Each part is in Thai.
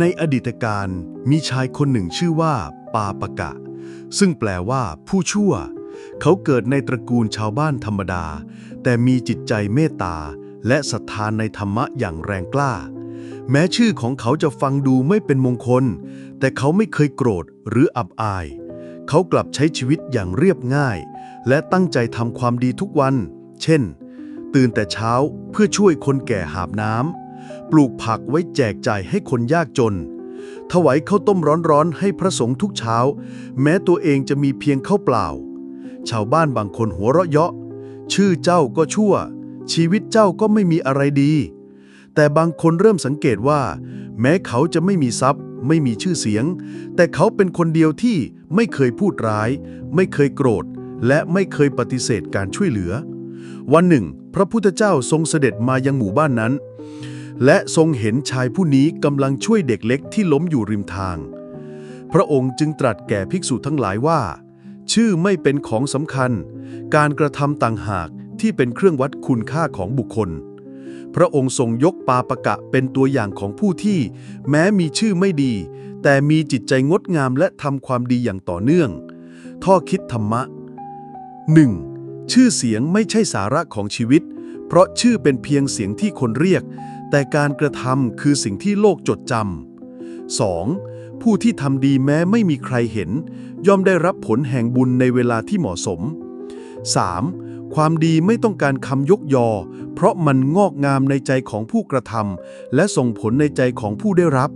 ในอดีตการมีชายคนหนึ่งชื่อว่า ปาปะกะ ซึ่งแปลว่า ผู้ชั่ว เขาเกิดในตระกูลชาวบ้านธรรมดา แต่มีจิตใจเมตตา และศรัทธานในธรรมะอย่างแรงกล้า แม้ชื่อของเขาจะฟังดูไม่เป็นมงคล แต่เขาไม่เคยโกรธหรืออับอาย เขากลับใช้ชีวิตอย่างเรียบง่าย และตั้งใจทำความดีทุกวัน เช่น ตื่นแต่เช้าเพื่อช่วยคนแก่หาบน้ำ ปลูกผักไว้แจกจ่ายให้คนยากจน ถวายข้าวต้มร้อนๆ ให้พระสงฆ์ทุกเช้า แม้ตัวเองจะมีเพียงข้าวเปล่า ชาวบ้านบางคนหัวเราะเยาะ ชื่อเจ้าก็ชั่ว ชีวิตเจ้าก็ไม่มีอะไรดี แต่บางคนเริ่มสังเกตว่า แม้เขาจะไม่มีทรัพย์ ไม่มีชื่อเสียง แต่เขาเป็นคนเดียวที่ไม่เคยพูดร้าย ไม่เคยโกรธ และไม่เคยปฏิเสธการช่วยเหลือ วันหนึ่ง พระพุทธเจ้าทรงเสด็จมายังหมู่บ้านนั้น และทรงเห็นชายผู้นี้กำลังช่วยเด็กเล็กที่ล้มอยู่ริมทาง พระองค์จึงตรัสแก่ภิกษุทั้งหลายว่า ชื่อไม่เป็นของสำคัญ การกระทำต่างหากที่เป็นเครื่องวัดคุณค่าของบุคคล พระองค์ทรงยกปาปะกะเป็นตัวอย่างของผู้ที่ แม้มีชื่อไม่ดี แต่มีจิตใจงดงามและทำความดีอย่างต่อเนื่อง ท่อคิดธรรมะ 1. ชื่อเสียงไม่ใช่สาระของชีวิต เพราะชื่อเป็นเพียงเสียงที่คนเรียก แต่การกระทำคือสิ่งที่โลกจดจำ 2. ผู้ที่ทำดีแม้ไม่มีใครเห็น ย่อมได้รับผลแห่งบุญในเวลาที่เหมาะสม 3. ความดีไม่ต้องการคำยกยอ เพราะมันงอกงามในใจของผู้กระทำและส่งผลในใจของผู้ได้รับ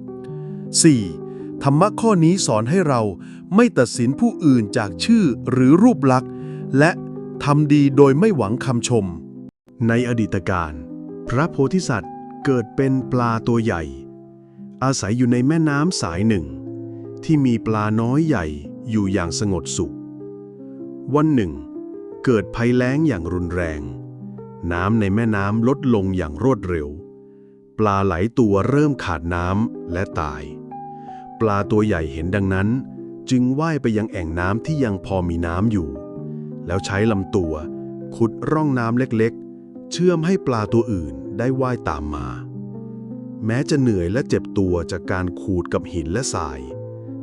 4. ธรรมะข้อนี้สอนให้เราไม่ตัดสินผู้อื่นจากชื่อหรือรูปลักษณ์ และทำดีโดยไม่หวังคำชม ในอดีตการ พระโพธิสัตว์ เกิดเป็นปลาตัวใหญ่ อาศัยอยู่ในแม่น้ำสายหนึ่ง ที่มีปลาน้อยใหญ่อยู่อย่างสงบสุข วันหนึ่ง เกิดภัยแล้งอย่างรุนแรง น้ำในแม่น้ำลดลงอย่างรวดเร็ว ปลาไหลตัวเริ่มขาดน้ำและตาย ปลาตัวใหญ่เห็นดังนั้น จึงว่ายไปยังแอ่งน้ำที่ยังพอมีน้ำอยู่ แล้วใช้ลำตัว ขุดร่องน้ำเล็กๆ เชื่อมให้ปลาตัวอื่น ได้ว่ายตามมา แม้จะเหนื่อยและเจ็บตัวจากการขูดกับหินและทราย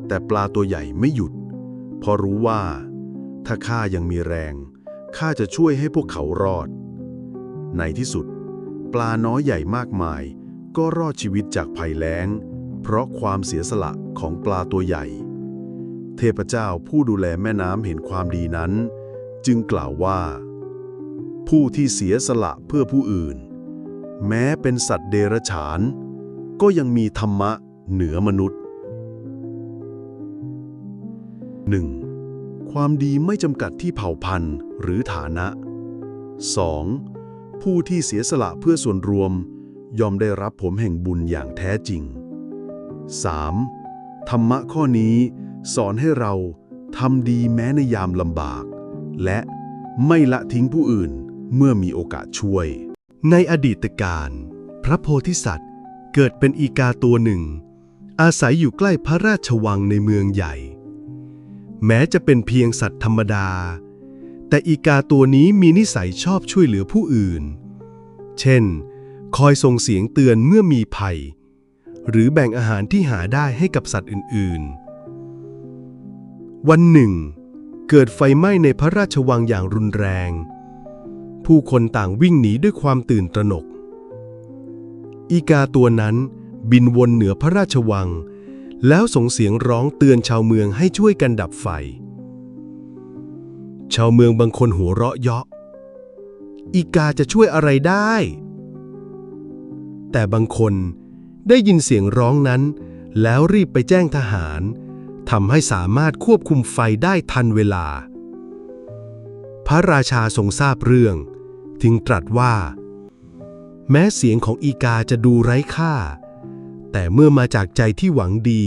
แต่ปลาตัวใหญ่ไม่หยุด เพราะรู้ว่า ถ้าข้ายังมีแรงข้าจะช่วยให้พวกเขารอด ในที่สุด ปลาน้อยใหญ่มากมาย ก็รอดชีวิตจากภัยแล้ง เพราะความเสียสละของปลาตัวใหญ่ เทพเจ้าผู้ดูแลแม่น้ำเห็นความดีนั้น จึงกล่าวว่า ผู้ที่เสียสละเพื่อผู้อื่น แม้เป็นสัตว์เดรัจฉาน ก็ยังมีธรรมะเหนือมนุษย์ 1. ความดีไม่จำกัดที่เผ่าพันธุ์หรือฐานะ 2. ผู้ที่เสียสละเพื่อส่วนรวม ยอมได้รับผลแห่งบุญอย่างแท้จริง 3. ธรรมะข้อนี้สอนให้เราทำดีแม้ในยามลำบาก และไม่ละทิ้งผู้อื่นเมื่อมีโอกาสช่วย ในอดีตการ พระโพธิสัตว์เกิดเป็นอีกาตัวหนึ่ง อาศัยอยู่ใกล้พระราชวังในเมืองใหญ่ แม้จะเป็นเพียงสัตว์ธรรมดา แต่อีกาตัวนี้มีนิสัยชอบช่วยเหลือผู้อื่น เช่น คอยส่งเสียงเตือนเมื่อมีภัย หรือแบ่งอาหารที่หาได้ให้กับสัตว์อื่นๆ วันหนึ่ง เกิดไฟไหม้ในพระราชวังอย่างรุนแรง ผู้คนต่างวิ่งหนีด้วยความตื่นตระหนก อีกาตัวนั้นบินวนเหนือพระราชวัง แล้วส่งเสียงร้องเตือนชาวเมืองให้ช่วยกันดับไฟ ชาวเมืองบางคนหัวเราะเยาะ อีกาจะช่วยอะไรได้ แต่บางคนได้ยินเสียงร้องนั้น แล้วรีบไปแจ้งทหารทำให้สามารถควบคุมไฟได้ทันเวลา พระราชาทรงทราบเรื่อง จึงตรัสว่า แม้เสียงของอีกาจะดูไร้ค่า แต่เมื่อมาจากใจที่หวังดี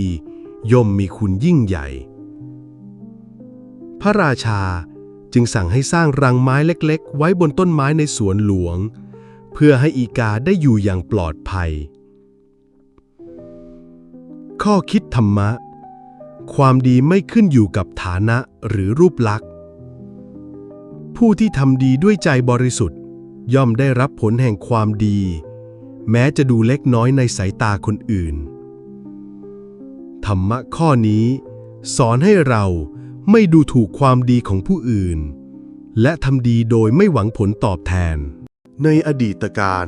ย่อมมีคุณยิ่งใหญ่ พระราชาจึงสั่งให้สร้างรังไม้เล็กๆ ไว้บนต้นไม้ในสวนหลวง เพื่อให้อีกาได้อยู่อย่างปลอดภัย ข้อคิดธรรมะ ความดีไม่ขึ้นอยู่กับฐานะหรือรูปลักษณ์ ผู้ที่ทำดีด้วยใจบริสุทธิ์ ย่อมได้รับผลแห่งความดี แม้จะดูเล็กน้อยในสายตาคนอื่น ธรรมะข้อนี้ สอนให้เราไม่ดูถูกความดีของผู้อื่น และทำดีโดยไม่หวังผลตอบแทน ในอดีตการ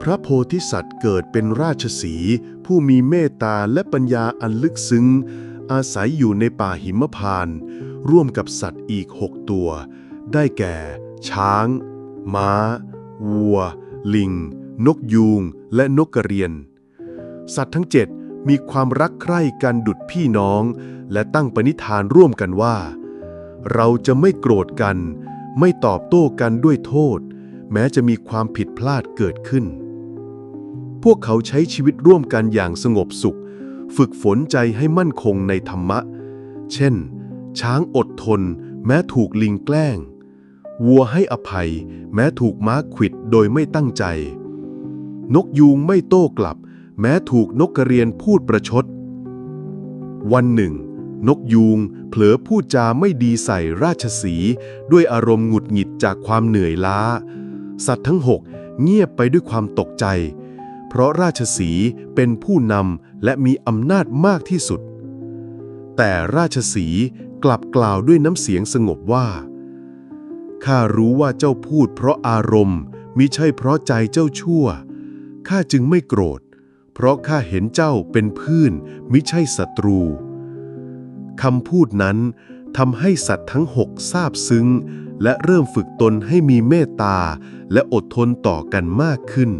พระโพธิสัตว์เกิดเป็นราชสีห์ผู้มีเมตตาและปัญญาอันลึกซึ้ง อาศัยอยู่ในป่าหิมพานต์ร่วมกับสัตว์อีกหกตัว ได้แก่ ช้าง ม้า วัว ลิง นกยูง และนกกระเรียน สัตว์ทั้งเจ็ดมีความรักใคร่กันดุดพี่น้อง และตั้งปณิธานร่วมกันว่า เราจะไม่โกรธกัน ไม่ตอบโต้กันด้วยโทษ แม้จะมีความผิดพลาดเกิดขึ้น พวกเขาใช้ชีวิตร่วมกันอย่างสงบสุข ฝึกฝนใจให้มั่นคงในธรรมะ เช่น ช้างอดทนแม้ถูกลิงแกล้ง วัวให้อภัย แม้ถูกม้าขิดโดยไม่ตั้งใจ นกยูงไม่โต้กลับ แม้ถูกนกกระเรียนพูดประชด วันหนึ่ง นกยูงเผลอพูดจาไม่ดีใส่ราชสีด้วยอารมณ์หงุดหงิดจากความเหนื่อยล้า สัตว์ทั้งหกเงียบไปด้วยความตกใจ เพราะราชสีเป็นผู้นำและมีอำนาจมากที่สุด แต่ราชสีกลับกล่าวด้วยน้ำเสียงสงบว่า ข้ารู้ว่าเจ้าพูดเพราะอารมณ์มิใช่เพราะใจเจ้าชั่ว ข้าจึงไม่โกรธ เพราะข้าเห็นเจ้าเป็นเพื่อนมิใช่ศัตรู คำพูดนั้นทำให้สัตว์ทั้งหกซาบซึ้ง และเริ่มฝึกตนให้มีเมตตา และอดทนต่อกันมากขึ้น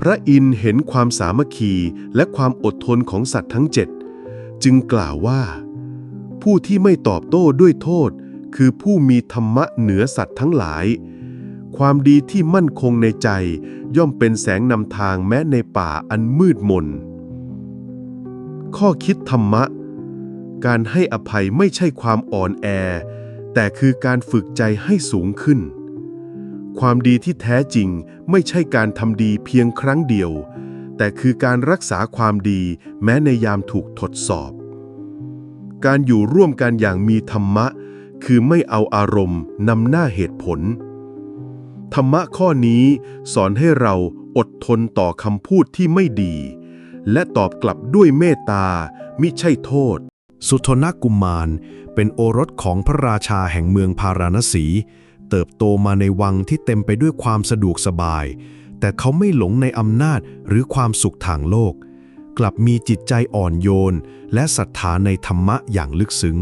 พระอินเห็นความสามัคคีและความอดทนของสัตว์ทั้งเจ็ดจึงกล่าวว่า ผู้ที่ไม่ตอบโต้ด้วยโทษ คือผู้มีธรรมะเหนือสัตว์ทั้งหลาย ความดีที่มั่นคงในใจ ย่อมเป็นแสงนำทางแม้ในป่าอันมืดมน ข้อคิดธรรมะ การให้อภัยไม่ใช่ความอ่อนแอ แต่คือการฝึกใจให้สูงขึ้น ความดีที่แท้จริงไม่ใช่การทำดีเพียงครั้งเดียว แต่คือการรักษาความดีแม้ในยามถูกทดสอบการอยู่ร่วมกันอย่างมีธรรมะ คือไม่เอาอารมณ์นำหน้าเหตุผล ธรรมะข้อนี้สอนให้เราอดทนต่อคำพูดที่ไม่ดี และตอบกลับด้วยเมตตา มิใช่โทษ สุทนกุมาร เป็นโอรสของพระราชาแห่งเมืองพาราณสี เติบโตมาในวังที่เต็มไปด้วยความสะดวกสบาย แต่เขาไม่หลงในอำนาจหรือความสุขทางโลก กลับมีจิตใจอ่อนโยน และศรัทธาในธรรมะอย่างลึกซึ้ง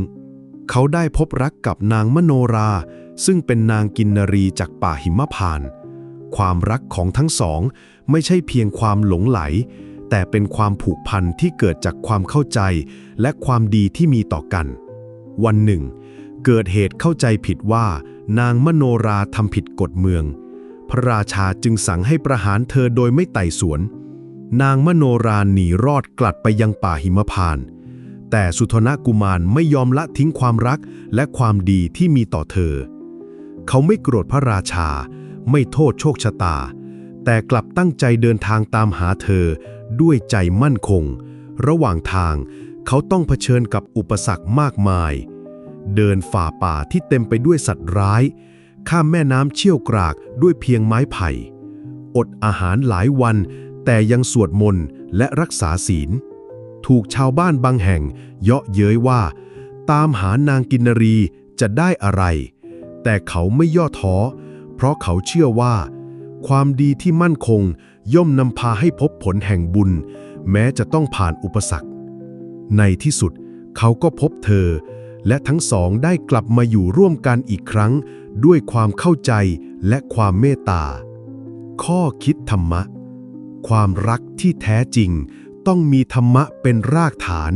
เขาได้พบรักกับนางมโนรา ซึ่งเป็นนางกินนรีจากป่าหิมพานต์ความรักของทั้งสองไม่ใช่เพียงความหลงไหล แต่เป็นความผูกพันที่เกิดจากความเข้าใจ และความดีที่มีต่อกัน วันหนึ่ง เกิดเหตุเข้าใจผิดว่า นางมโนราทำผิดกฎเมือง พระราชาจึงสั่งให้ประหารเธอโดยไม่ไต่สวน นางมโนราหนีรอดกลัดไปยังป่าหิมพานต์ แต่สุทนกุมารไม่ยอมละทิ้งความรักและความดีที่มีต่อเธอ เขาไม่โกรธพระราชา ไม่โทษโชคชะตา แต่กลับตั้งใจเดินทางตามหาเธอด้วยใจมั่นคง ระหว่างทางเขาต้องเผชิญกับอุปสรรคมากมาย เดินฝ่าป่าที่เต็มไปด้วยสัตว์ร้าย ข้ามแม่น้ำเชี่ยวกรากด้วยเพียงไม้ไผ่ อดอาหารหลายวัน แต่ยังสวดมนต์และรักษาศีล ถูกชาวบ้านบางแห่ง เยาะเย้ยว่า ตามหานางกินนรีจะได้อะไร แต่เขาไม่ย่อท้อ เพราะเขาเชื่อว่า ความดีที่มั่นคงย่อมนำพาให้พบผลแห่งบุญ แม้จะต้องผ่านอุปสรรค ในที่สุดเขาก็พบเธอ และทั้งสองได้กลับมาอยู่ร่วมกันอีกครั้ง ด้วยความเข้าใจและความเมตตา ข้อคิดธรรมะ ความรักที่แท้จริง ต้องมีธรรมะเป็นรากฐาน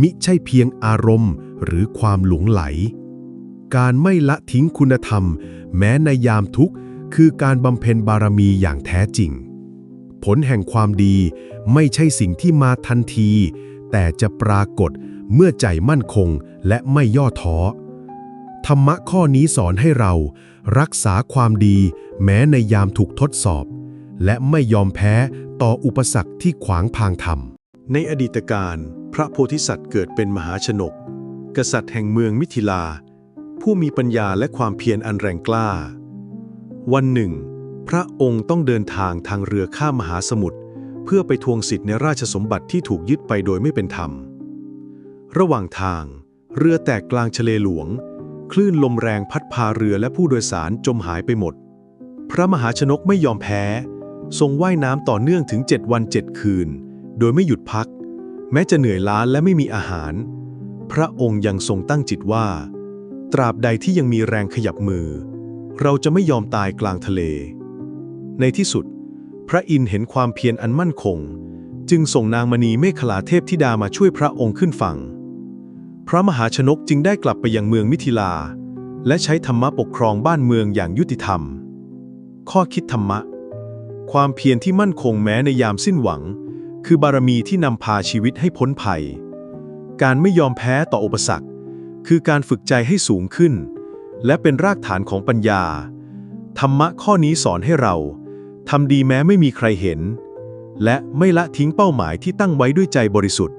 มิใช่เพียงอารมณ์หรือความหลงไหล การไม่ละทิ้งคุณธรรม แม้ในยามทุกข์ คือการบำเพ็ญบารมีอย่างแท้จริง ผลแห่งความดีไม่ใช่สิ่งที่มาทันที แต่จะปรากฏเมื่อใจมั่นคงและไม่ย่อท้อ ธรรมะข้อนี้สอนให้เรารักษาความดีแม้ในยามถูกทดสอบ และไม่ยอมแพ้ ต่ออุปสรรคที่ขวางทางธรรม ในอดีตการพระโพธิสัตว์เกิดเป็นมหาชนก กษัตริย์แห่งเมืองมิถิลา ผู้มีปัญญาและความเพียรอันแรงกล้า วันหนึ่ง พระองค์ต้องเดินทางทางเรือข้ามมหาสมุทรเพื่อไปทวงสิทธิ์ในราชสมบัติที่ถูกยึดไปโดยไม่เป็นธรรม ระหว่างทาง เรือแตกกลางทะเลหลวง คลื่นลมแรงพัดพาเรือและผู้โดยสารจมหายไปหมด พระมหาชนกไม่ยอมแพ้ ทรงว่ายน้ำต่อเนื่องถึง 7 วัน 7 คืน โดยไม่หยุดพัก แม้จะเหนื่อยล้าและไม่มีอาหาร พระองค์ยังทรงตั้งจิตว่า ตราบใดที่ยังมีแรงขยับมือ เราจะไม่ยอมตายกลางทะเล ในที่สุด พระอินเห็นความเพียรอันมั่นคง จึงส่งนางมณีเมขลาเทพธิดามาช่วยพระองค์ขึ้นฝั่ง พระมหาชนกจึงได้กลับไปยังเมืองมิถิลา และใช้ธรรมะปกครองบ้านเมืองอย่างยุติธรรม ข้อคิดธรรมะ ความเพียรที่มั่นคงแม้ในยามสิ้นหวัง คือบารมีที่นำพาชีวิตให้พ้นภัย การไม่ยอมแพ้ต่ออุปสรรค คือการฝึกใจให้สูงขึ้น และเป็นรากฐานของปัญญา ธรรมะข้อนี้สอนให้เราทำดีแม้ไม่มีใครเห็น และไม่ละทิ้งเป้าหมายที่ตั้งไว้ด้วยใจบริสุทธิ์